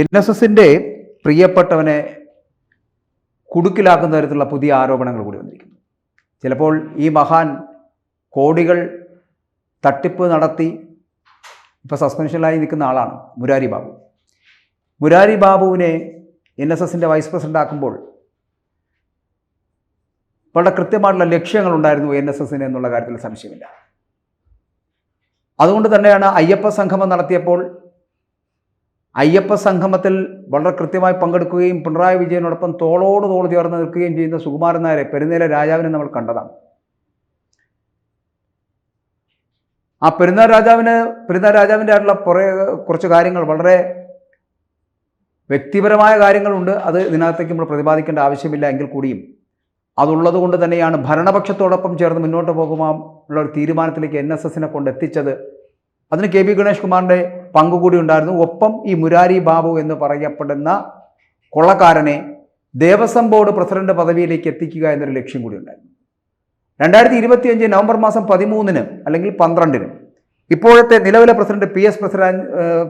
N S എസിന്റെ പ്രിയപ്പെട്ടവനെ കുടുക്കിലാക്കുന്ന തരത്തിലുള്ള പുതിയ ആരോപണങ്ങൾ കൂടി വന്നിരിക്കുന്നു. ചിലപ്പോൾ ഈ മഹാൻ കോടികൾ തട്ടിപ്പ് നടത്തി ഇപ്പോൾ സസ്പെൻഷനിലായി നിൽക്കുന്ന ആളാണ് മുരാരി ബാബു. മുരാരി ബാബുവിനെ എൻ എസ് എസിന്റെ വൈസ് പ്രസിഡന്റ് ആക്കുമ്പോൾ വളരെ കൃത്യമായിട്ടുള്ള ലക്ഷ്യങ്ങളുണ്ടായിരുന്നു എൻ എസ് എസിന് എന്നുള്ള കാര്യത്തിൽ സംശയമില്ല. അതുകൊണ്ട് തന്നെയാണ് അയ്യപ്പ സംഗമം നടത്തിയപ്പോൾ അയ്യപ്പ സംഗമത്തിൽ വളരെ കൃത്യമായി പങ്കെടുക്കുകയും പിണറായി വിജയനോടൊപ്പം തോളോട് തോൾ ചേർന്ന് നിൽക്കുകയും ചെയ്യുന്ന സുകുമാരൻ നായരെ പെരുന്നേല രാജാവിനെ നമ്മൾ കണ്ടതാണ്. ആ പെരുന്നാൾ രാജാവിന് പെരുന്നാൾ രാജാവിന്റെ ആയിട്ടുള്ള കുറേ കുറച്ച് കാര്യങ്ങൾ വളരെ വ്യക്തിപരമായ കാര്യങ്ങളുണ്ട്. അത് ഇതിനകത്തേക്ക് നമ്മൾ പ്രതിപാദിക്കേണ്ട ആവശ്യമില്ല എങ്കിൽ കൂടിയും. അതുള്ളത് കൊണ്ട് തന്നെയാണ് ഭരണപക്ഷത്തോടൊപ്പം ചേർന്ന് മുന്നോട്ട് പോകുമ്പോൾ ഉള്ള ഒരു തീരുമാനത്തിലേക്ക് എൻ എസ് എസിനെ കൊണ്ട് എത്തിച്ചത്. അതിന് കെ ബി ഗണേഷ് കുമാറിന്റെ പങ്കുകൂടി ഉണ്ടായിരുന്നു. ഒപ്പം ഈ മുരാരി ബാബു എന്ന് പറയപ്പെടുന്ന കൊള്ളക്കാരനെ ദേവസ്വം ബോർഡ് പ്രസിഡന്റ് പദവിയിലേക്ക് എത്തിക്കുക എന്നൊരു ലക്ഷ്യം കൂടി ഉണ്ടായിരുന്നു. രണ്ടായിരത്തി ഇരുപത്തിയഞ്ച് നവംബർ മാസം പതിമൂന്നിന് അല്ലെങ്കിൽ പന്ത്രണ്ടിന് ഇപ്പോഴത്തെ നിലവിലെ president P S president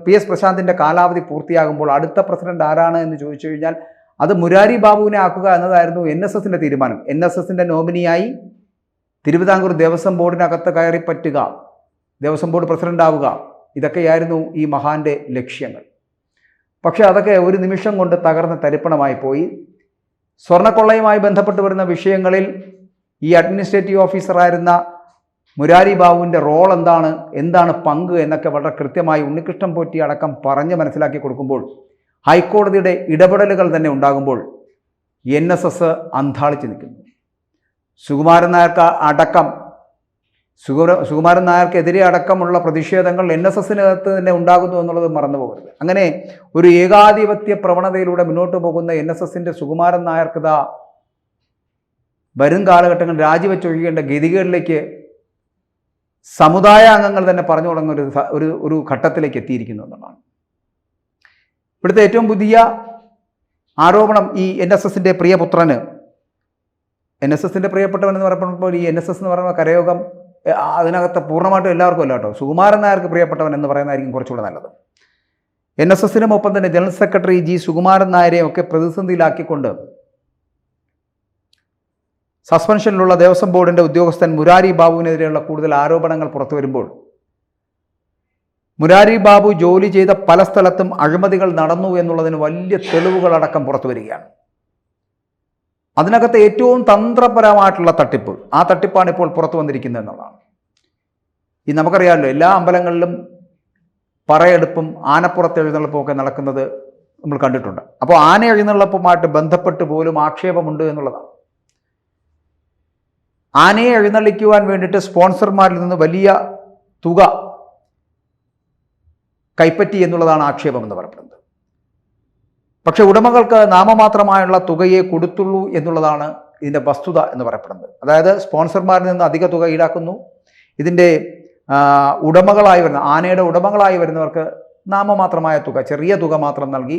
P S പ്രശാന്തിന്റെ കാലാവധി പൂർത്തിയാകുമ്പോൾ അടുത്ത പ്രസിഡന്റ് ആരാണ് എന്ന് ചോദിച്ചു കഴിഞ്ഞാൽ അത് മുരാരി ബാബുവിനെ ആക്കുക എന്നതായിരുന്നു എൻ എസ് എസിന്റെ തീരുമാനം. എൻ എസ് എസിന്റെ നോമിനിയായി തിരുവിതാംകൂർ ദേവസ്വം ബോർഡിനകത്ത് കയറി പറ്റുക ദേവസ്വം ബോർഡ് പ്രസിഡന്റ് ആവുക. ഇതൊക്കെയായിരുന്നു ഈ മഹാന്റെ ലക്ഷ്യങ്ങൾ. പക്ഷേ അതൊക്കെ ഒരു നിമിഷം കൊണ്ട് തകർന്ന് തരിപ്പണമായി പോയി. സ്വർണക്കൊള്ളയുമായി ബന്ധപ്പെട്ട് വരുന്ന വിഷയങ്ങളിൽ ഈ അഡ്മിനിസ്ട്രേറ്റീവ് ഓഫീസറായിരുന്ന മുരാരി ബാബുവിന്റെ റോൾ എന്താണ് എന്താണ് പങ്ക് എന്നൊക്കെ വളരെ കൃത്യമായി ഉണ്ണികൃഷ്ണൻ പോറ്റി അടക്കം പറഞ്ഞ് മനസ്സിലാക്കി കൊടുക്കുമ്പോൾ ഹൈക്കോടതിയുടെ ഇടപെടലുകൾ തന്നെ ഉണ്ടാകുമ്പോൾ എൻ എസ് എസ് അന്താളിച്ച് നിൽക്കുന്നു. സുകുമാരൻ നായർക്ക് അടക്കം സുഗുര സുകുമാരൻ നായർക്കെതിരെ അടക്കമുള്ള പ്രതിഷേധങ്ങൾ എൻ എസ് എസിനകത്ത് തന്നെ ഉണ്ടാകുന്നു എന്നുള്ളത് മറന്നു പോകരുത് അങ്ങനെ ഒരു ഏകാധിപത്യ പ്രവണതയിലൂടെ മുന്നോട്ട് പോകുന്ന എൻ എസ് എസിന്റെ സുകുമാരൻ നായർക്കത വരും കാലഘട്ടങ്ങളിൽ രാജിവെച്ചൊഴിയേണ്ട ഗതികളിലേക്ക് സമുദായ അംഗങ്ങൾ തന്നെ പറഞ്ഞു തുടങ്ങുന്ന ഒരു ഒരു ഒരു ഘട്ടത്തിലേക്ക് എത്തിയിരിക്കുന്നു എന്നുള്ളതാണ്. ഇവിടുത്തെ ഏറ്റവും പുതിയ ആരോപണം ഈ എൻ എസ് എസിന്റെ പ്രിയപുത്രന്. എൻ എസ് എസിന്റെ പ്രിയപ്പെട്ടവൻ എന്ന് പറയുമ്പോൾ ഈ എൻ എസ് എസ് എന്ന് പറയുന്ന കരയോഗം അതിനകത്ത് പൂർണമായിട്ടും എല്ലാവർക്കും അല്ല കേട്ടോ. സുകുമാരൻ നായർക്ക് പ്രിയപ്പെട്ടവൻ എന്ന് പറയുന്നതായിരിക്കും കുറച്ചുകൂടെ നല്ലത്. എൻ എസ് എസിനും ഒപ്പം തന്നെ ജനറൽ സെക്രട്ടറി ജി സുകുമാരൻ നായരെയും ഒക്കെ പ്രതിസന്ധിയിലാക്കിക്കൊണ്ട് സസ്പെൻഷനിലുള്ള ദേവസ്വം ബോർഡിന്റെ ഉദ്യോഗസ്ഥൻ മുരാരി ബാബുവിനെതിരെയുള്ള കൂടുതൽ ആരോപണങ്ങൾ പുറത്തു വരുമ്പോൾ മുരാരി ബാബു ജോലി ചെയ്ത പല സ്ഥലത്തും അഴിമതികൾ നടന്നു എന്നുള്ളതിന് വലിയ തെളിവുകളടക്കം പുറത്തു വരികയാണ്. അതിനകത്ത് ഏറ്റവും തന്ത്രപരമായിട്ടുള്ള തട്ടിപ്പ് ആ തട്ടിപ്പാണ് ഇപ്പോൾ പുറത്തു വന്നിരിക്കുന്നത് എന്നുള്ളതാണ്. ഈ നമുക്കറിയാമല്ലോ എല്ലാ അമ്പലങ്ങളിലും പറയെടുപ്പും ആനപ്പുറത്ത് എഴുന്നള്ളപ്പും ഒക്കെ നടക്കുന്നത് നമ്മൾ കണ്ടിട്ടുണ്ട്. അപ്പോൾ ആന എഴുന്നള്ളപ്പുമായിട്ട് ബന്ധപ്പെട്ട് പോലും ആക്ഷേപമുണ്ട് എന്നുള്ളതാണ്. ആനയെ എഴുന്നള്ളിക്കുവാൻ വേണ്ടിയിട്ട് സ്പോൺസർമാരിൽ നിന്ന് വലിയ തുക കൈപ്പറ്റി എന്നുള്ളതാണ് ആക്ഷേപം എന്ന് പറയപ്പെടുന്നത്. പക്ഷെ ഉടമകൾക്ക് നാമമാത്രമായുള്ള തുകയെ കൊടുത്തുള്ളൂ എന്നുള്ളതാണ് ഇതിന്റെ വസ്തുത എന്ന് പറയപ്പെടുന്നത്. അതായത് സ്പോൺസർമാരിൽ നിന്ന് അധിക തുക ഈടാക്കുന്നു. ഇതിന്റെ ഉടമകളായി വരുന്ന ആനയുടെ ഉടമകളായി വരുന്നവർക്ക് നാമമാത്രമായ തുക ചെറിയ തുക മാത്രം നൽകി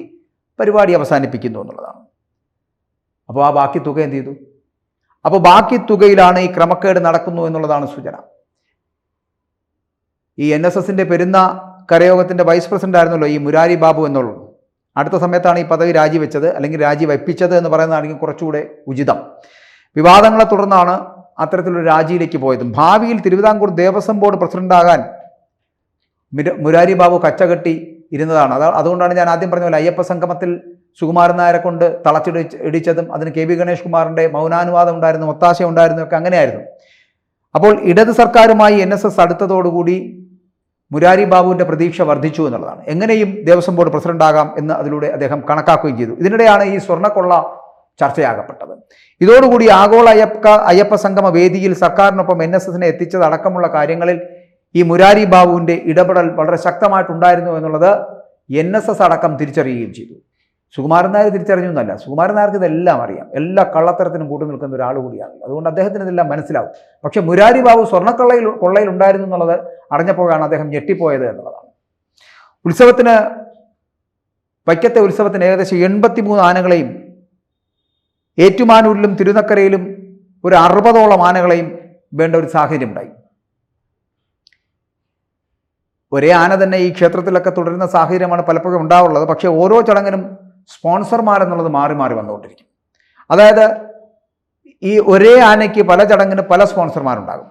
പരിപാടി അവസാനിപ്പിക്കുന്നു എന്നുള്ളതാണ്. അപ്പോൾ ആ ബാക്കി തുക എന്ത് ചെയ്തു? അപ്പോൾ ബാക്കി തുകയിലാണ് ഈ ക്രമക്കേട് നടക്കുന്നു എന്നുള്ളതാണ് സൂചന. ഈ എൻ എസ് എസിന്റെ പെരുന്ന കരയോഗത്തിന്റെ വൈസ് പ്രസിഡന്റ് ആയിരുന്നല്ലോ ഈ മുരാരി ബാബു എന്നുള്ളത്. അടുത്ത സമയത്താണ് ഈ പദവി രാജിവെച്ചത് അല്ലെങ്കിൽ രാജി വയ്പ്പിച്ചത് എന്ന് പറയുന്നതാണെങ്കിൽ കുറച്ചുകൂടെ ഉചിതം. വിവാദങ്ങളെ തുടർന്നാണ് അത്തരത്തിലൊരു രാജിയിലേക്ക് പോയത്. ഭാവിയിൽ തിരുവിതാംകൂർ ദേവസ്വം ബോർഡ് പ്രസിഡന്റാകാൻ മിര- മുരാരി ബാബു കച്ചകെട്ടി ഇരുന്നതാണ്. അത് അതുകൊണ്ടാണ് ഞാൻ ആദ്യം പറഞ്ഞ പോലെ അയ്യപ്പ സംഗമത്തിൽ സുകുമാരൻ നായരെ കൊണ്ട് തളച്ചിടി ഇടിച്ചതും അതിന് കെ വി ഗണേഷ് കുമാറിന്റെ മൗനാനുവാദം ഉണ്ടായിരുന്നു ഒത്താശ ഉണ്ടായിരുന്നു ഒക്കെ അങ്ങനെയായിരുന്നു. അപ്പോൾ ഇടത് സർക്കാരുമായി എൻ എസ് എസ് അടുത്തതോടുകൂടി മുരാരി ബാബുവിന്റെ പ്രതീക്ഷ വർദ്ധിച്ചു എന്നുള്ളതാണ്. എങ്ങനെയും ദേവസ്വം ബോർഡ് പ്രസിഡന്റാകാം എന്ന് അതിലൂടെ അദ്ദേഹം കണക്കാക്കുകയും ചെയ്തു. ഇതിനിടെയാണ് ഈ സ്വർണക്കൊള്ള ചർച്ചയാകപ്പെട്ടത്. ഇതോടുകൂടി ആഗോള അയ്യപ്പ അയ്യപ്പ സംഗമ വേദിയിൽ സർക്കാരിനൊപ്പം എൻ എസ് എസിനെ എത്തിച്ചത് അടക്കമുള്ള കാര്യങ്ങളിൽ ഈ മുരാരി ബാബുവിന്റെ ഇടപെടൽ വളരെ ശക്തമായിട്ടുണ്ടായിരുന്നു എന്നുള്ളത് എൻ എസ് എസ് അടക്കം തിരിച്ചറിയുകയും ചെയ്തു. സുകുമാരൻ നായർ തിരിച്ചറിഞ്ഞു എന്നല്ല. സുകുമാരൻ നായർക്ക് ഇതെല്ലാം അറിയാം. എല്ലാ കള്ളത്തരത്തിനും കൂട്ടു നിൽക്കുന്ന ഒരാൾ കൂടിയാണ് അതുകൊണ്ട് അദ്ദേഹത്തിന് ഇതെല്ലാം മനസ്സിലാവും. പക്ഷേ മുരാരി ബാബു സ്വർണക്കൊള്ളയിൽ കൊള്ളയിൽ ഉണ്ടായിരുന്നു എന്നുള്ളത് അറിഞ്ഞപ്പോഴാണ് അദ്ദേഹം ഞെട്ടിപ്പോയത് എന്നുള്ളതാണ്. ഉത്സവത്തിന് വൈക്കത്തെ ഉത്സവത്തിന് ഏകദേശം എൺപത്തിമൂന്ന് ആനകളെയും ഏറ്റുമാനൂരിലും തിരുനക്കരയിലും ഒരു അറുപതോളം ആനകളെയും വേണ്ട ഒരു സാഹചര്യം ഉണ്ടായി ഒരേ ആന തന്നെ ഈ ക്ഷേത്രത്തിലൊക്കെ തുടരുന്ന സാഹചര്യമാണ് പലപ്പോഴും ഉണ്ടാവുള്ളത്. പക്ഷേ ഓരോ ചടങ്ങിനും സ്പോൺസർമാരെന്നുള്ളത് മാറി മാറി വന്നുകൊണ്ടിരിക്കും. അതായത് ഈ ഒരേ ആനയ്ക്ക് പല ചടങ്ങിന് പല സ്പോൺസർമാരുണ്ടാകും.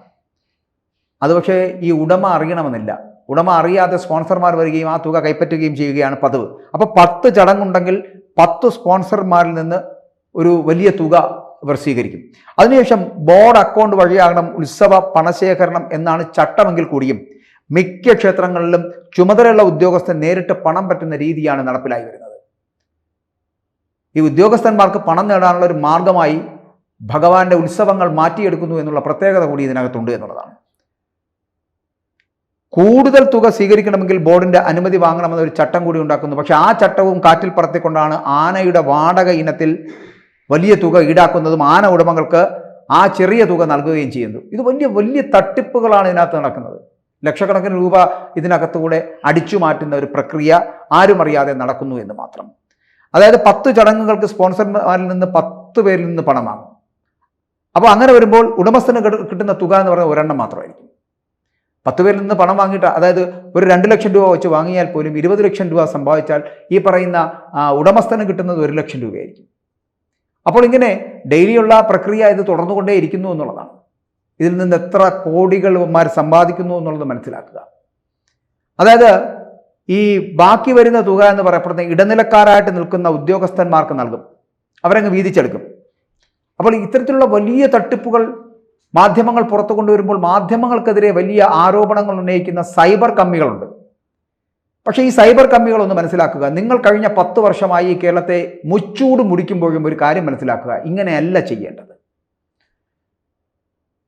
അത് പക്ഷേ ഈ ഉടമ അറിയണമെന്നില്ല. ഉടമ അറിയാതെ സ്പോൺസർമാർ വരികയും ആ തുക കൈപ്പറ്റുകയും ചെയ്യുകയാണ് പതിവ്. അപ്പോൾ പത്ത് ചടങ്ങുണ്ടെങ്കിൽ പത്ത് സ്പോൺസർമാരിൽ നിന്ന് ഒരു വലിയ തുക ഇവർ സ്വീകരിക്കും. അതിനുശേഷം ബോർഡ് അക്കൗണ്ട് വഴിയാകണം ഉത്സവ പണശേഖരണം എന്നാണ് ചട്ടമെങ്കിൽ കൂടിയും മിക്ക ക്ഷേത്രങ്ങളിലും ചുമതലയുള്ള ഉദ്യോഗസ്ഥൻ നേരിട്ട് പണം പറ്റുന്ന രീതിയാണ് നടപ്പിലായി വരുന്നത്. ഈ ഉദ്യോഗസ്ഥന്മാർക്ക് പണം നേടാനുള്ള ഒരു മാർഗമായി ഭഗവാന്റെ ഉത്സവങ്ങൾ മാറ്റിയെടുക്കുന്നു എന്നുള്ള പ്രത്യേകത കൂടി ഇതിനകത്തുണ്ട് എന്നുള്ളതാണ്. കൂടുതൽ തുക സ്വീകരിക്കണമെങ്കിൽ ബോർഡിന്റെ അനുമതി വാങ്ങണമെന്ന ഒരു ചട്ടം കൂടി ഉണ്ടാക്കുന്നു. പക്ഷെ ആ ചട്ടവും കാറ്റിൽ പറത്തിക്കൊണ്ടാണ് ആനയുടെ വാടക ഇനത്തിൽ വലിയ തുക ഈടാക്കുന്നതും ആന ഉടമകൾക്ക് ആ ചെറിയ തുക നൽകുകയും ചെയ്യുന്നു ഇത് വലിയ വലിയ തട്ടിപ്പുകളാണ് ഇതിനകത്ത് നടക്കുന്നത്. ലക്ഷക്കണക്കിന് രൂപ ഇതിനകത്തുകൂടെ അടിച്ചു മാറ്റുന്ന ഒരു പ്രക്രിയ ആരും അറിയാതെ നടക്കുന്നു എന്ന് മാത്രം. അതായത് പത്ത് ചടങ്ങുകൾക്ക് സ്പോൺസർമാരിൽ നിന്ന് പത്ത് പേരിൽ നിന്ന് പണം വാങ്ങും അപ്പോൾ അങ്ങനെ വരുമ്പോൾ ഉടമസ്ഥന് കിട്ടുന്ന തുക എന്ന് പറയുന്നത് ഒരെണ്ണം മാത്രമായിരിക്കും. പത്ത് പേരിൽ നിന്ന് പണം വാങ്ങിയിട്ട് അതായത് ഒരു രണ്ട് ലക്ഷം രൂപ വെച്ച് വാങ്ങിയാൽ പോലും ഇരുപത് ലക്ഷം രൂപ സമ്പാദിച്ചാൽ ഈ പറയുന്ന ഉടമസ്ഥന് കിട്ടുന്നത് ഒരു ലക്ഷം രൂപയായിരിക്കും. അപ്പോൾ ഇങ്ങനെ ഡെയിലിയുള്ള പ്രക്രിയ ഇത് തുടർന്നുകൊണ്ടേ ഇരിക്കുന്നു എന്നുള്ളതാണ്. ഇതിൽ നിന്ന് എത്ര കോടികൾമാർ സമ്പാദിക്കുന്നു എന്നുള്ളത് മനസ്സിലാക്കുക. അതായത് ഈ ബാക്കി വരുന്ന തുക എന്ന് പറയപ്പെടുന്ന ഇടനിലക്കാരായിട്ട് നിൽക്കുന്ന ഉദ്യോഗസ്ഥന്മാർക്ക് നൽകും. അവരങ്ങ് വീതിച്ചെടുക്കും. അപ്പോൾ ഇത്തരത്തിലുള്ള വലിയ തട്ടിപ്പുകൾ മാധ്യമങ്ങൾ പുറത്തു കൊണ്ടുവരുമ്പോൾ മാധ്യമങ്ങൾക്കെതിരെ വലിയ ആരോപണങ്ങൾ ഉന്നയിക്കുന്ന സൈബർ കമ്മികളുണ്ട്. പക്ഷേ ഈ സൈബർ കമ്മികളൊന്ന് മനസ്സിലാക്കുക. നിങ്ങൾ കഴിഞ്ഞ പത്ത് വർഷമായി ഈ കേരളത്തെ മുച്ചൂട് മുടിക്കുമ്പോഴും ഒരു കാര്യം മനസ്സിലാക്കുക. ഇങ്ങനെയല്ല ചെയ്യേണ്ടത്.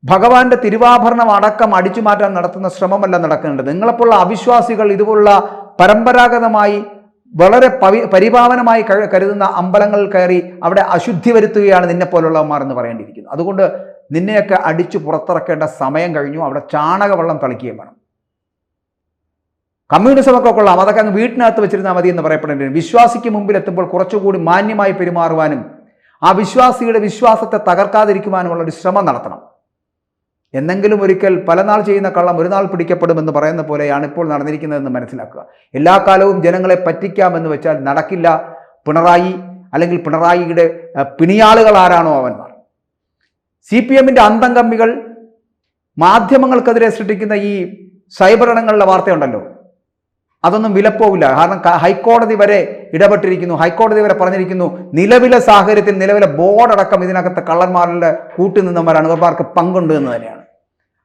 ഭഗവാന്റെ തിരുവാഭരണം അടക്കം അടിച്ചു മാറ്റാൻ നടത്തുന്ന ശ്രമമല്ല നടക്കേണ്ടത്. നിങ്ങളെപ്പോലുള്ള അവിശ്വാസികൾ ഇതുപോലുള്ള പരമ്പരാഗതമായി വളരെ പവി പരിപാവനമായി കരുതുന്ന അമ്പലങ്ങൾ കയറി അവിടെ അശുദ്ധി വരുത്തുകയാണ് നിന്നെ പോലുള്ളവന്മാർ എന്ന് പറയേണ്ടിയിരിക്കുന്നു. അതുകൊണ്ട് നിന്നെയൊക്കെ അടിച്ചു പുറത്തിറക്കേണ്ട സമയം കഴിഞ്ഞു. അവിടെ ചാണകവെള്ളം തളിക്കുകയും വേണം. കമ്മ്യൂണിസമൊക്കെ കൊള്ളാം. അതൊക്കെ അങ്ങ് വീട്ടിനകത്ത് വെച്ചിരുന്നാൽ മതി എന്ന് പറയപ്പെടേണ്ടി വിശ്വാസിക്ക് മുമ്പിൽ എത്തുമ്പോൾ കുറച്ചുകൂടി മാന്യമായി പെരുമാറുവാനും ആ വിശ്വാസിയുടെ വിശ്വാസത്തെ തകർക്കാതിരിക്കുവാനുമുള്ള ഒരു ശ്രമം നടത്തണം. എന്നെങ്കിലും ഒരിക്കൽ പല നാൾ ചെയ്യുന്ന കള്ളം ഒരു നാൾ പിടിക്കപ്പെടുമെന്ന് പറയുന്ന പോലെയാണ് ഇപ്പോൾ നടന്നിരിക്കുന്നതെന്ന് മനസ്സിലാക്കുക. എല്ലാ കാലവും ജനങ്ങളെ പറ്റിക്കാമെന്ന് വെച്ചാൽ നടക്കില്ല. പിണറായി അല്ലെങ്കിൽ പിണറായിയുടെ പിണിയാളുകൾ ആരാണോ അവന്മാർ. സി പി എമ്മിന്റെ അന്തം കമ്മികൾ മാധ്യമങ്ങൾക്കെതിരെ സൃഷ്ടിക്കുന്ന ഈ സൈബർ ഇടങ്ങളിലെ വാർത്തയുണ്ടല്ലോ. അതൊന്നും വിലപ്പോവില്ല. കാരണം ഹൈക്കോടതി വരെ ഇടപെട്ടിരിക്കുന്നു. ഹൈക്കോടതി വരെ പറഞ്ഞിരിക്കുന്നു നിലവിലെ സാഹചര്യത്തിൽ നിലവിലെ ബോർഡടക്കം ഇതിനകത്ത് കള്ളന്മാരുടെ കൂട്ടി നിന്നവരാണ്. ഇവർക്ക് പങ്കുണ്ട് എന്ന് തന്നെയാണ്.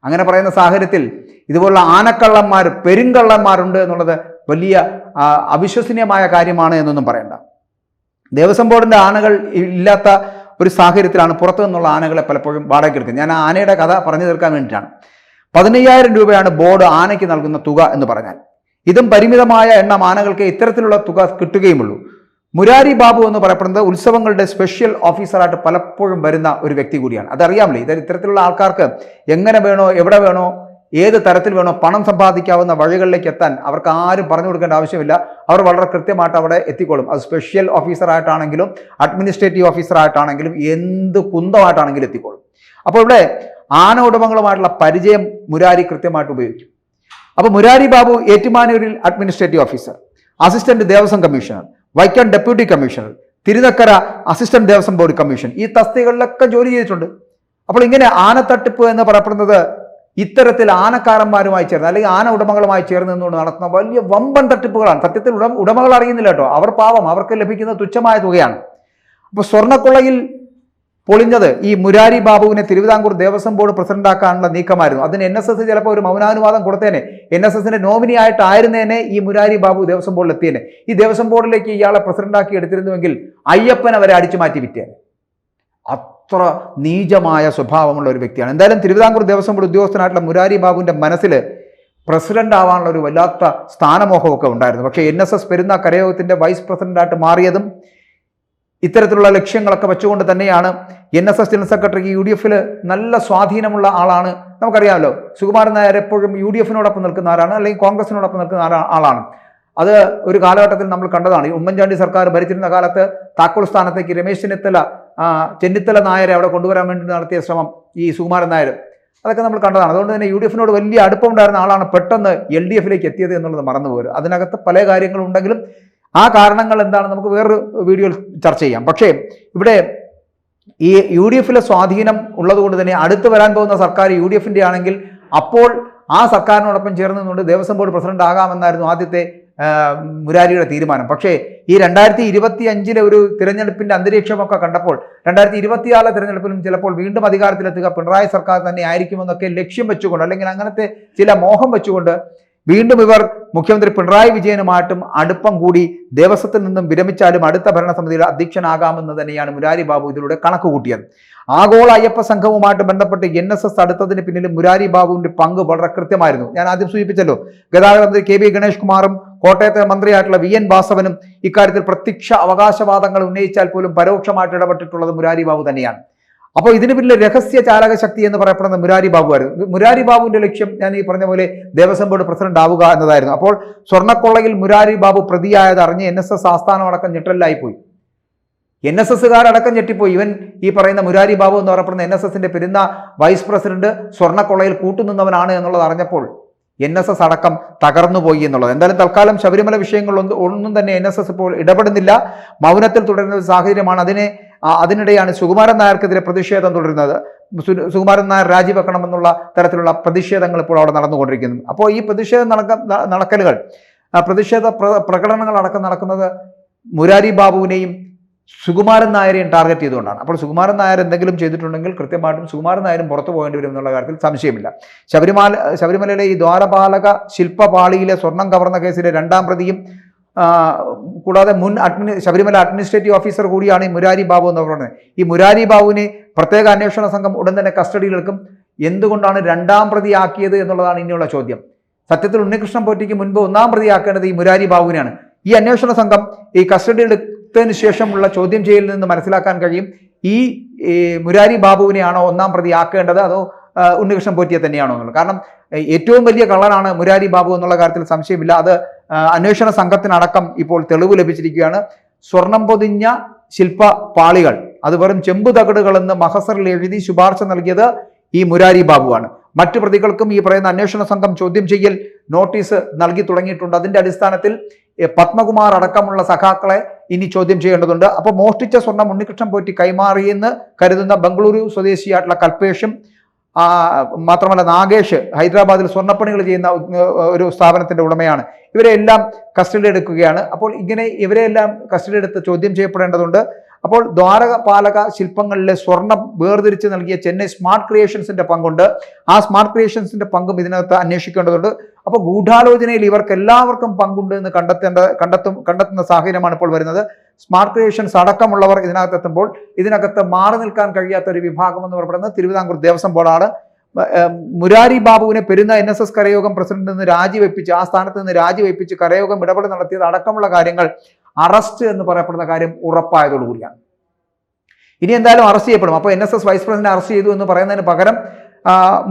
അങ്ങനെ പറയുന്ന സാഹചര്യത്തിൽ ഇതുപോലുള്ള ആനക്കള്ളന്മാർ പെരുങ്കള്ളന്മാരുണ്ട് എന്നുള്ളത് വലിയ അവിശ്വസനീയമായ കാര്യമാണ് എന്നൊന്നും പറയണ്ട. ദേവസ്വം ബോർഡിന്റെ ആനകൾ ഇല്ലാത്ത ഒരു സാഹചര്യത്തിലാണ് പുറത്തു നിന്നുള്ള ആനകളെ പലപ്പോഴും വാടകയ്ക്ക് എടുക്കുന്നത്. ഞാൻ ആ ആനയുടെ കഥ പറഞ്ഞു തീർക്കാൻ വേണ്ടിയിട്ടാണ്. പതിനയ്യായിരം രൂപയാണ് ബോർഡ് ആനയ്ക്ക് നൽകുന്ന തുക എന്ന് പറഞ്ഞാൽ. ഇതും പരിമിതമായ എണ്ണം ആനകൾക്ക് ഇത്തരത്തിലുള്ള തുക കിട്ടുകയുമുള്ളൂ. മുരാരി ബാബു എന്ന് പറയപ്പെടുന്നത് ഉത്സവങ്ങളുടെ സ്പെഷ്യൽ ഓഫീസറായിട്ട് പലപ്പോഴും വരുന്ന ഒരു വ്യക്തി കൂടിയാണ്. അതറിയാമല്ലേ ഇത് ഇത്തരത്തിലുള്ള ആൾക്കാർക്ക് എങ്ങനെ വേണോ എവിടെ വേണോ ഏത് തരത്തിൽ വേണോ പണം സമ്പാദിക്കാവുന്ന വഴികളിലേക്ക് എത്താൻ അവർക്ക് ആരും പറഞ്ഞു കൊടുക്കേണ്ട ആവശ്യമില്ല. അവർ വളരെ കൃത്യമായിട്ട് അവിടെ എത്തിക്കോളും. അത് സ്പെഷ്യൽ ഓഫീസറായിട്ടാണെങ്കിലും അഡ്മിനിസ്ട്രേറ്റീവ് ഓഫീസറായിട്ടാണെങ്കിലും എന്ത് കുന്തമായിട്ടാണെങ്കിലും എത്തിക്കോളും. അപ്പോൾ ഇവിടെ ആന ഉടമകളുമായിട്ടുള്ള പരിചയം മുരാരി കൃത്യമായിട്ട് ഉപയോഗിക്കും. അപ്പോൾ Murari Babu ഏറ്റുമാനൂരിൽ administrative officer assistant Devaswom commissioner Vaikom deputy commissioner Thirunakkara assistant Devaswom board commission ഈ തസ്തികകളിലൊക്കെ ജോലി ചെയ്തിട്ടുണ്ട്. അപ്പോൾ ഇങ്ങനെ ആനത്തട്ടിപ്പ് എന്ന് പറയപ്പെടുന്നത് ഇത്തരത്തിൽ ആനക്കാരന്മാരുമായി ചേർന്ന് അല്ലെങ്കിൽ ആന ഉടമകളുമായി ചേർന്ന് നിന്നുകൊണ്ട് നടത്തുന്ന വലിയ വമ്പൻ തട്ടിപ്പുകളാണ്. സത്യത്തിൽ ഉടമ ഉടമകൾ അറിയുന്നില്ല കേട്ടോ. അവർ പാവം അവർക്ക് ലഭിക്കുന്ന തുച്ഛമായ തുകയാണ്. അപ്പോൾ സ്വർണക്കൊള്ളയിൽ പൊളിഞ്ഞത് ഈ മുരാരി ബാബുവിനെ തിരുവിതാംകൂർ ദേവസ്വം ബോർഡ് പ്രസിഡന്റാക്കാനുള്ള നീക്കമായിരുന്നു. അതിന് എൻ എസ് എസ് ചിലപ്പോൾ ഒരു മൗനാനുവാദം കൊടുത്തേനെ. എൻ എസ് എസിന്റെ നോമിനി ആയിട്ടായിരുന്നേനെ ഈ മുരാരി ബാബു ദേവസ്വം ബോർഡിൽ എത്തിയേനെ ഈ ദേവസ്വം ബോർഡിലേക്ക് ഇയാളെ പ്രസിഡന്റാക്കി എടുത്തിരുന്നുവെങ്കിൽ അയ്യപ്പൻ അവരെ അടിച്ചു മാറ്റി വിറ്റേനെ. അത്ര നീചമായ സ്വഭാവമുള്ള ഒരു വ്യക്തിയാണ്. എന്തായാലും തിരുവിതാംകൂർ ദേവസ്വം ബോർഡ് ഉദ്യോഗസ്ഥനായിട്ടുള്ള മുരാരി ബാബുവിന്റെ മനസ്സിൽ പ്രസിഡന്റ് ആവാനുള്ള ഒരു വല്ലാത്ത സ്ഥാനമോഹമൊക്കെ ഉണ്ടായിരുന്നു. പക്ഷേ എൻ എസ് എസ് പെരുന്ന കരയോഗത്തിന്റെ വൈസ് പ്രസിഡന്റായിട്ട് മാറിയതും ഇത്തരത്തിലുള്ള ലക്ഷ്യങ്ങളൊക്കെ വെച്ചുകൊണ്ട് തന്നെയാണ് എൻ എസ് എസ് ജനറൽ സെക്രട്ടറിക്ക് യു ഡി എഫിൽ നല്ല സ്വാധീനമുള്ള ആളാണ്. നമുക്കറിയാമല്ലോ സുകുമാരൻ നായർ എപ്പോഴും യു ഡി എഫിനോടൊപ്പം നിൽക്കുന്ന ആരാണ് അല്ലെങ്കിൽ കോൺഗ്രസിനോടൊപ്പം നിൽക്കുന്ന ആളാണ്. അത് ഒരു കാലഘട്ടത്തിൽ നമ്മൾ കണ്ടതാണ്. ഉമ്മൻചാണ്ടി സർക്കാർ ഭരിച്ചിരുന്ന കാലത്ത് താക്കോൽ സ്ഥാനത്തേക്ക് രമേശ് ചെന്നിത്തല ചെന്നിത്തല നായരെ അവിടെ കൊണ്ടുവരാൻ വേണ്ടി നടത്തിയ ശ്രമം ഈ സുകുമാരൻ നായർ. അതൊക്കെ നമ്മൾ കണ്ടതാണ്. അതുകൊണ്ട് തന്നെ യു ഡി എഫിനോട് വലിയ അടുപ്പമുണ്ടായിരുന്ന ആളാണ് പെട്ടെന്ന് എൽ ഡി എഫിലേക്ക് എത്തിയത് എന്നുള്ളത് മറന്നുപോകരുത്. അതിനകത്ത് പല കാര്യങ്ങളുണ്ടെങ്കിലും ആ കാരണങ്ങൾ എന്താണ് നമുക്ക് വേറൊരു വീഡിയോയിൽ ചർച്ച ചെയ്യാം. പക്ഷേ ഇവിടെ ഈ യു ഡി എഫിലെ സ്വാധീനം ഉള്ളതുകൊണ്ട് തന്നെ അടുത്ത് വരാൻ പോകുന്ന സർക്കാർ യു ഡി എഫിന്റെ ആണെങ്കിൽ അപ്പോൾ ആ സർക്കാരിനോടൊപ്പം ചേർന്ന് നിന്നുകൊണ്ട് ദേവസ്വം ബോർഡ് പ്രസിഡന്റ് ആകാമെന്നായിരുന്നു ആദ്യത്തെ മുരാരിയുടെ തീരുമാനം. പക്ഷേ ഈ രണ്ടായിരത്തി ഇരുപത്തി അഞ്ചിലെ ഒരു തിരഞ്ഞെടുപ്പിന്റെ അന്തരീക്ഷമൊക്കെ കണ്ടപ്പോൾ രണ്ടായിരത്തി ഇരുപത്തിയാറിലെ തിരഞ്ഞെടുപ്പിലും ചിലപ്പോൾ വീണ്ടും അധികാരത്തിലെത്തുക പിണറായി സർക്കാർ തന്നെ ആയിരിക്കുമെന്നൊക്കെ ലക്ഷ്യം വെച്ചുകൊണ്ട് അല്ലെങ്കിൽ അങ്ങനത്തെ ചില മോഹം വെച്ചുകൊണ്ട് വീണ്ടും ഇവർ മുഖ്യമന്ത്രി പിണറായി വിജയനുമായിട്ടും അടുപ്പം കൂടി ദേവസ്വത്തിൽ നിന്നും വിരമിച്ചാലും അടുത്ത ഭരണസമിതിയുടെ അധ്യക്ഷനാകാമെന്ന് തന്നെയാണ് മുരാരി ബാബു ഇതിലൂടെ കണക്ക് കൂട്ടിയത്. ആഗോള അയ്യപ്പ സംഘവുമായിട്ട് ബന്ധപ്പെട്ട് എൻ എസ് എസ് അടുത്തതിന് പിന്നിൽ മുരാരി ബാബുവിന്റെ പങ്ക് വളരെ കൃത്യമായിരുന്നു. ഞാൻ ആദ്യം സൂചിപ്പിച്ചല്ലോ ഗതാഗത മന്ത്രി കെ വി ഗണേഷ് കുമാറും കോട്ടയത്തെ മന്ത്രിയായിട്ടുള്ള വി എൻ വാസവനും ഇക്കാര്യത്തിൽ പ്രത്യക്ഷ അവകാശവാദങ്ങൾ ഉന്നയിച്ചാൽ പോലും പരോക്ഷമായിട്ട് ഇടപെട്ടിട്ടുള്ളത് മുരാരി ബാബു തന്നെയാണ്. അപ്പോൾ ഇതിന് പിന്നിലെ രഹസ്യ ചാലക ശക്തി എന്ന് പറയപ്പെടുന്ന മുരാരി ബാബു ആയിരുന്നു. മുരാരി ബാബുവിന്റെ ലക്ഷ്യം ഞാൻ ഈ പറഞ്ഞ പോലെ ദേവസ്വം ബോർഡ് പ്രസിഡന്റ് ആവുക എന്നതായിരുന്നു. അപ്പോൾ സ്വർണക്കൊള്ളയിൽ മുരാരി ബാബു പ്രതിയായത് അറിഞ്ഞ് എൻ എസ് എസ് ആസ്ഥാനമടക്കം ഞെട്ടലിലായിപ്പോയി. പോയി എൻ എസ് എസ്സുകാരടക്കം ഞെട്ടിപ്പോയി. ഇവൻ ഈ പറയുന്ന മുരാരി ബാബു എന്ന് പറയപ്പെടുന്ന എൻ എസ് എസിന്റെ പെരുന്ന വൈസ് പ്രസിഡന്റ് സ്വർണക്കൊള്ളയിൽ കൂട്ടുനിന്നവനാണ് എന്നുള്ളത് അറിഞ്ഞപ്പോൾ എൻ എസ് എസ് അടക്കം തകർന്നുപോയി എന്നുള്ളത്. എന്തായാലും തൽക്കാലം ശബരിമല വിഷയങ്ങളൊന്നും ഒന്നും തന്നെ എൻ എസ് എസ് ഇപ്പോൾ ഇടപെടുന്നില്ല. മൗനത്തിൽ തുടരുന്ന ഒരു സാഹചര്യമാണ്. അതിനെ അതിനിടെയാണ് സുകുമാരൻ നായർക്കെതിരെ പ്രതിഷേധം തുടരുന്നത്. സുകുമാരൻ നായർ രാജിവെക്കണമെന്നുള്ള തരത്തിലുള്ള പ്രതിഷേധങ്ങൾ ഇപ്പോൾ അവിടെ നടന്നുകൊണ്ടിരിക്കുന്നു. അപ്പോൾ ഈ പ്രതിഷേധ നടക്ക നടക്കലുകൾ പ്രതിഷേധ പ്ര- പ്രകടനങ്ങൾ അടക്കം നടക്കുന്നത് മുരാരി ബാബുവിനെയും സുകുമാരൻ നായരെയും ടാർഗറ്റ് ചെയ്തുകൊണ്ടാണ്. അപ്പോൾ സുകുമാരൻ നായർ എന്തെങ്കിലും ചെയ്തിട്ടുണ്ടെങ്കിൽ കൃത്യമായിട്ടും സുകുമാരൻ നായരും പുറത്തു പോകേണ്ടി വരും എന്നുള്ള കാര്യത്തിൽ സംശയമില്ല. ശബരിമല ശബരിമലയിലെ ഈ ദ്വാരപാലക ശില്പപാളിയിലെ സ്വർണം കവർന്ന കേസിലെ രണ്ടാം പ്രതിയും കൂടാതെ മുൻ അഡ്മിനി ശബരിമല അഡ്മിനിസ്ട്രേറ്റീവ് ഓഫീസർ കൂടിയാണ് ഈ മുരാരി ബാബു എന്ന് പറയുന്നത് ഈ മുരാരി ബാബുവിനെ പ്രത്യേക അന്വേഷണ സംഘം ഉടൻ തന്നെ കസ്റ്റഡിയിലെടുക്കും എന്തുകൊണ്ടാണ് രണ്ടാം പ്രതിയാക്കിയത് എന്നുള്ളതാണ് ഇനിയുള്ള ചോദ്യം. സത്യത്തിൽ ഉണ്ണികൃഷ്ണൻ പോറ്റിക്ക് മുൻപ് ഒന്നാം പ്രതിയാക്കേണ്ടത് ഈ മുരാരി ബാബുവിനെയാണ് ഈ അന്വേഷണ സംഘം ഈ കസ്റ്റഡിയിലെടുത്തതിന് ശേഷമുള്ള ചോദ്യം ചെയ്യലിൽ നിന്ന് മനസ്സിലാക്കാൻ കഴിയും. ഈ മുരാരി ബാബുവിനെയാണോ ഒന്നാം പ്രതിയാക്കേണ്ടത് അതോ ഉണ്ണികൃഷ്ണൻ പോറ്റിയെ തന്നെയാണോ എന്നുള്ളത്. കാരണം ഏറ്റവും വലിയ കള്ളനാണ് മുരാരി ബാബു എന്നുള്ള കാര്യത്തിൽ സംശയമില്ല. അത് അന്വേഷണ സംഘത്തിനടക്കം ഇപ്പോൾ തെളിവ് ലഭിച്ചിരിക്കുകയാണ്. സ്വർണം പൊതിഞ്ഞ ശില്പ പാളികൾ അത് വെറും ചെമ്പു തകടുകളെന്ന് മഹസറിൽ എഴുതി ശുപാർശ നൽകിയത് ഈ മുരാരി ബാബുവാണ്. മറ്റു പ്രതികൾക്കും ഈ പറയുന്ന അന്വേഷണ സംഘം ചോദ്യം ചെയ്യൽ നോട്ടീസ് നൽകി തുടങ്ങിയിട്ടുണ്ട്. അതിന്റെ അടിസ്ഥാനത്തിൽ പത്മകുമാർ അടക്കമുള്ള സഖാക്കളെ ഇനി ചോദ്യം ചെയ്യേണ്ടതുണ്ട്. അപ്പോൾ മോഷ്ടിച്ച സ്വർണം ഉണ്ണികൃഷ്ണൻ പോറ്റി കൈമാറിയെന്ന് കരുതുന്ന ബംഗളൂരു സ്വദേശിയായിട്ടുള്ള കൽപേഷും ആ, മാത്രമല്ല നാഗേഷ് ഹൈദരാബാദിൽ സ്വർണപ്പണികൾ ചെയ്യുന്ന ഒരു സ്ഥാപനത്തിന്റെ ഉടമയാണ്. ഇവരെ എല്ലാം കസ്റ്റഡി എടുക്കുകയാണ്. അപ്പോൾ ഇങ്ങനെ ഇവരെല്ലാം കസ്റ്റഡി എടുത്ത് ചോദ്യം ചെയ്യപ്പെടേണ്ടതുണ്ട്. അപ്പോൾ ദ്വാരക പാലക ശില്പങ്ങളിലെ സ്വർണം വേർതിരിച്ച് നൽകിയ ചെന്നൈ സ്മാർട്ട് ക്രിയേഷൻസിന്റെ പങ്കുണ്ട്. ആ സ്മാർട്ട് ക്രിയേഷൻസിന്റെ പങ്കും ഇതിനകത്ത് അന്വേഷിക്കേണ്ടതുണ്ട്. അപ്പോൾ ഗൂഢാലോചനയിൽ ഇവർക്ക് എല്ലാവർക്കും പങ്കുണ്ട് എന്ന് കണ്ടെത്തേണ്ട കണ്ടെത്തും കണ്ടെത്തുന്ന സാഹചര്യമാണ് ഇപ്പോൾ വരുന്നത്. സ്മാർട്ട് ക്രിയേഷൻസ് അടക്കമുള്ളവർ ഇതിനകത്ത് എത്തുമ്പോൾ ഇതിനകത്ത് മാറി നിൽക്കാൻ കഴിയാത്ത ഒരു വിഭാഗം എന്ന് പറയപ്പെടുന്നത് തിരുവിതാംകൂർ ദേവസ്വം ബോർഡാണ്. മുരാരി ബാബുവിനെ പെരുന്ന എൻ എസ് എസ് കരയോഗം പ്രസിഡന്റിൽ നിന്ന് രാജിവെപ്പിച്ച് ആ സ്ഥാനത്ത് നിന്ന് രാജിവെപ്പിച്ച് കരയോഗം ഇടപെടൽ നടത്തിയത് അടക്കമുള്ള കാര്യങ്ങൾ അറസ്റ്റ് എന്ന് പറയപ്പെടുന്ന കാര്യം ഉറപ്പായതോടുകൂടിയാണ്. ഇനി എന്തായാലും അറസ്റ്റ് ചെയ്യപ്പെടും. അപ്പോൾ N S S vice president arrest ചെയ്തു എന്ന് പറയുന്നതിന് പകരം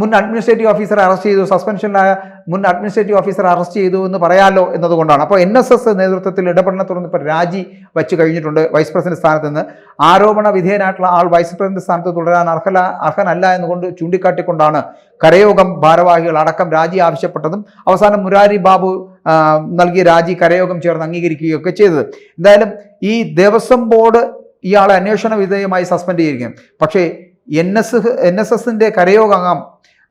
മുൻ അഡ്മിനിസ്ട്രേറ്റീവ് ഓഫീസറെ അറസ്റ്റ് ചെയ്തു. സസ്പെൻഷനിലായ മുൻ അഡ്മിനിസ്ട്രേറ്റീവ് ഓഫീസർ അറസ്റ്റ് ചെയ്തു എന്ന് പറയാമല്ലോ എന്നതുകൊണ്ടാണ്. അപ്പോൾ എൻ എസ് എസ് നേതൃത്വത്തിൽ ഇടപെടലിനെ തുടർന്ന് ഇപ്പോൾ രാജി വെച്ച് കഴിഞ്ഞിട്ടുണ്ട് വൈസ് പ്രസിഡന്റ് സ്ഥാനത്ത് നിന്ന്. ആരോപണ വിധേയനായിട്ടുള്ള ആൾ വൈസ് പ്രസിഡന്റ് സ്ഥാനത്ത് തുടരാൻ അർഹല അർഹനല്ല എന്നുകൊണ്ട് ചൂണ്ടിക്കാട്ടിക്കൊണ്ടാണ് കരയോഗം ഭാരവാഹികൾ അടക്കം രാജി ആവശ്യപ്പെട്ടതും അവസാനം മുരാരി ബാബു നൽകിയ രാജി കരയോഗം ചേർന്ന് അംഗീകരിക്കുകയൊക്കെ ചെയ്തത്. എന്തായാലും ഈ ദേവസ്വം ബോർഡ് ഇയാളെ അന്വേഷണ വിധേയമായി സസ്പെൻഡ് ചെയ്തിരിക്കും പക്ഷേ എൻ എസ് എൻ എസ് എസിന്റെ കരയോഗാം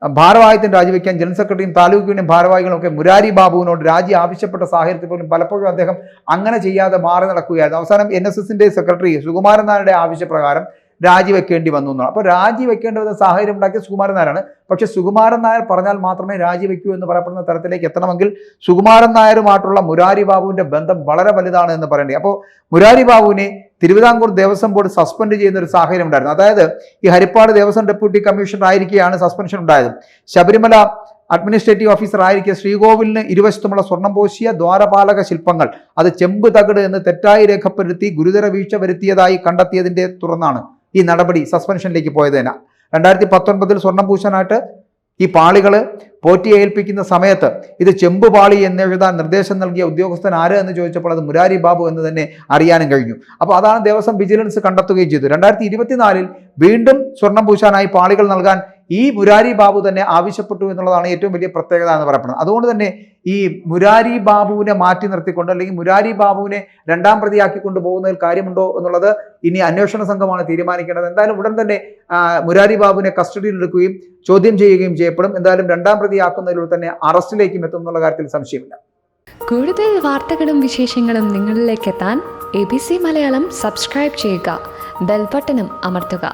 ഭാരവാഹിത്തിന് രാജിവെക്കാൻ ജനറൽ സെക്രട്ടറിയും താലൂക്ക് ഭാരവാഹികളും ഒക്കെ മുരാരി ബാബുവിനോട് രാജി ആവശ്യപ്പെട്ട സാഹചര്യത്തിൽ പോലും പലപ്പോഴും അദ്ദേഹം അങ്ങനെ ചെയ്യാതെ മാറി നടക്കുകയായിരുന്നു. അവസാനം എൻ എസ് എസിന്റെ സെക്രട്ടറി സുകുമാരൻ നായരുടെ ആവശ്യപ്രകാരം രാജിവെക്കേണ്ടി വന്നു എന്നാണ്. അപ്പോൾ രാജിവെക്കേണ്ട വിധ സാഹചര്യം ഉണ്ടാക്കിയ സുകുമാരൻ നായരാണ്. പക്ഷേ സുകുമാരൻ നായർ പറഞ്ഞാൽ മാത്രമേ രാജിവെക്കൂ എന്ന് പറയപ്പെടുന്ന തരത്തിലേക്ക് എത്തണമെങ്കിൽ സുകുമാരൻ നായരുമായിട്ടുള്ള മുരാരി ബാബുവിന്റെ ബന്ധം വളരെ വലുതാണ് എന്ന് പറയേണ്ടി അപ്പോൾ മുരാരി ബാബുവിനെ തിരുവിതാംകൂർ ദേവസ്വം ബോർഡ് സസ്പെൻഡ് ചെയ്യുന്ന ഒരു സാഹചര്യം ഉണ്ടായിരുന്നു. അതായത് ഈ ഹരിപ്പാട് ദേവസ്വം ഡെപ്യൂട്ടി കമ്മീഷണർ ആയിരിക്കെയാണ് സസ്പെൻഷൻ ഉണ്ടായത്. ശബരിമല അഡ്മിനിസ്ട്രേറ്റീവ് ഓഫീസർ ആയിരിക്കെ ശ്രീകോവിലിന് ഇരുവശത്തുമുള്ള സ്വർണം പോശിയ ദ്വാരപാലക ശില്പങ്ങൾ. അത് ചെമ്പ് തകട് എന്ന് തെറ്റായി രേഖപ്പെടുത്തി ഗുരുതര വീഴ്ച വരുത്തിയതായി കണ്ടെത്തിയതിന്റെ തുടർന്നാണ് ഈ നടപടി സസ്പെൻഷനിലേക്ക് പോയത് രണ്ടായിരത്തി പത്തൊൻപതിൽ സ്വർണം പൂശാനായിട്ട് ഈ പാളികൾ പോറ്റിയെ ഏൽപ്പിക്കുന്ന സമയത്ത് ഇത് ചെമ്പ് പാളി എന്നെഴുതാൻ നിർദ്ദേശം നൽകിയ ഉദ്യോഗസ്ഥൻ ആര് എന്ന് ചോദിച്ചപ്പോൾ അത് മുരാരി ബാബു എന്ന് തന്നെ അറിയാനും കഴിഞ്ഞു. അപ്പോൾ അതാണ് ദേവസ്വം വിജിലൻസ് കണ്ടെത്തുകയും ചെയ്തു. രണ്ടായിരത്തി വീണ്ടും സ്വർണം പൂശാനായി പാളികൾ നൽകാൻ ഈ മുരാരി ബാബു തന്നെ ആവശ്യപ്പെട്ടു എന്നുള്ളതാണ് ഏറ്റവും വലിയ പ്രത്യേകത എന്ന് പറയപ്പെടുന്നത്. അതുകൊണ്ട് തന്നെ ഈ മുരാരി ബാബുവിനെ മാറ്റി നിർത്തിക്കൊണ്ട് അല്ലെങ്കിൽ മുരാരി ബാബുവിനെ രണ്ടാം പ്രതിയാക്കിക്കൊണ്ട് പോകുന്നതിൽ കാര്യമുണ്ടോ എന്നുള്ളത് ഇനി അന്വേഷണ സംഘമാണ് തീരുമാനിക്കേണ്ടത്. എന്തായാലും ഉടൻ തന്നെ മുരാരി ബാബുവിനെ കസ്റ്റഡിയിൽ എടുക്കുകയും ചോദ്യം ചെയ്യുകയും ചെയ്യപ്പെടും. എന്തായാലും രണ്ടാം പ്രതിയാക്കുന്നതിലൂടെ തന്നെ അറസ്റ്റിലേക്കും എത്തും എന്നുള്ള കാര്യത്തിൽ സംശയമില്ല. കൂടുതൽ വാർത്തകളും വിശേഷങ്ങളും നിങ്ങളിലേക്ക് എത്താൻ A B C Malayalam subscribe ചെയ്യുക. ബെൽബട്ടനും അമർത്തുക.